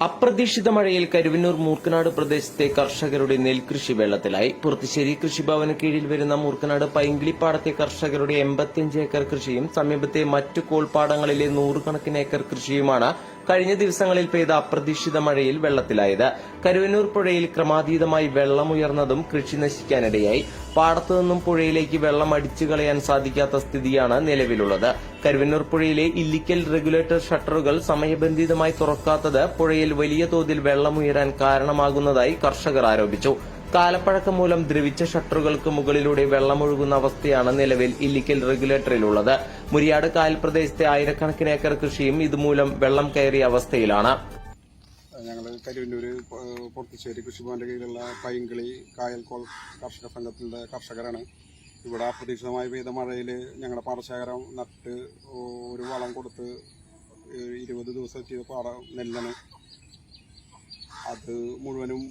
അപ്രതീക്ഷിത മഴയിൽ കരുവന്നൂർ മൂർക്കനാട് പ്രദേശത്തെ കർഷകരുടെ നെൽകൃഷി വെള്ളത്തിലായി. പുറത്തുശ്ശേരി കൃഷിഭവന് കീഴിൽ വരുന്ന മൂർക്കനാട് പൈങ്കിളിപ്പാടത്തെ കർഷകരുടെ എൺപത്തിയഞ്ച് ഏക്കർ കൃഷിയും സമീപത്തെ മറ്റു കോൾപ്പാടങ്ങളിലെ നൂറുകണക്കിന് ഏക്കർ കൃഷിയുമാണ് കഴിഞ്ഞ ദിവസങ്ങളിൽ പെയ്ത അപ്രതീക്ഷിത മഴയിൽ വെള്ളത്തിലായത്. കരുവന്നൂർ പുഴയിൽ ക്രമാതീതമായി വെള്ളമുയർന്നതും കൃഷി നശിക്കാനിടയായി. പാടത്തു നിന്നും പുഴയിലേക്ക് വെള്ളം അടിച്ചു കളയാൻ സാധിക്കാത്ത സ്ഥിതിയാണ് നിലവിലുള്ളത്. കരുവന്നൂർ പുഴയിലെ ഇല്ലിക്കൽ റെഗുലേറ്റർ ഷട്ടറുകൾ സമയബന്ധിതമായി തുറക്കാത്തത് പുഴയിൽ വലിയ തോതിൽ വെള്ളമുയരാൻ കാരണമാകുന്നതായി കർഷകർ ആരോപിച്ചു. കാലപ്പഴക്കം മൂലം ദ്രവിച്ച ഷട്ടറുകൾക്ക് മുകളിലൂടെ വെള്ളമൊഴുകുന്ന അവസ്ഥയാണ് നിലവിൽ ഇല്ലിക്കൽ റെഗുലേറ്ററിലുള്ളത്. മുരിയാട് കായൽ പ്രദേശത്തെ ആയിരക്കണക്കിന് ഏക്കർ കൃഷിയും ഇതുമൂലം വെള്ളം കയറിയ അവസ്ഥയിലാണ്. ഞങ്ങൾ കരുവന്നൂര് പൊട്ടിച്ചേരി കൃഷിഭവന്റെ കീഴിലുള്ള പൈങ്കിളി കായൽക്കോൾ കർഷക സംഘത്തിന്റെ കർഷകരാണ്. ഇവിടെ അപ്രതീക്ഷിതമായി പെയ്ത മഴയിൽ ഞങ്ങളുടെ പാടശേഖരം നട്ട് ഒരു വളം കൊടുത്ത് ഇരുപത് ദിവസം ചെയ്ത പാട നെല്ലാണ്. അത് മുഴുവനും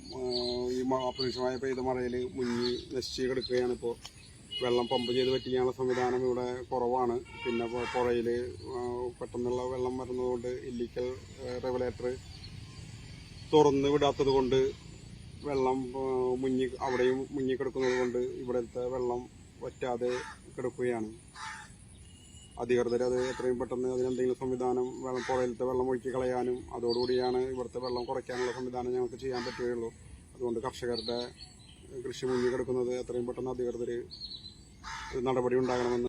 ഈ അപ്രതീക്ഷിതമായി പെയ്ത മഴയിൽ മുങ്ങി നശിച്ച് കിടക്കുകയാണ് ഇപ്പോൾ വെള്ളം പമ്പ് ചെയ്ത് പറ്റിക്കാനുള്ള സംവിധാനം ഇവിടെ കുറവാണ്. പിന്നെ പുഴയിൽ പെട്ടെന്നുള്ള വെള്ളം വരുന്നതുകൊണ്ട് ഇല്ലിക്കൽ റെഗുലേറ്റർ തുറന്ന് വിടാത്തത് കൊണ്ട് വെള്ളം മുങ്ങി അവിടെയും മുങ്ങി കിടക്കുന്നത് കൊണ്ട് ഇവിടുത്തെ വെള്ളം വറ്റാതെ കിടക്കുകയാണ്. അധികൃതർ അത് എത്രയും പെട്ടെന്ന് അതിനെന്തെങ്കിലും സംവിധാനം വെള്ളം പുഴയിലത്തെ വെള്ളം ഒഴുക്കി കളയാനും അതോടുകൂടിയാണ് ഇവിടുത്തെ വെള്ളം കുറയ്ക്കാനുള്ള സംവിധാനം ഞങ്ങൾക്ക് ചെയ്യാൻ പറ്റുകയുള്ളൂ. അതുകൊണ്ട് കർഷകരുടെ കൃഷി മുങ്ങി കിടക്കുന്നത് എത്രയും പെട്ടെന്ന് അധികൃതർ നടപടി ഉണ്ടാകണമെന്ന്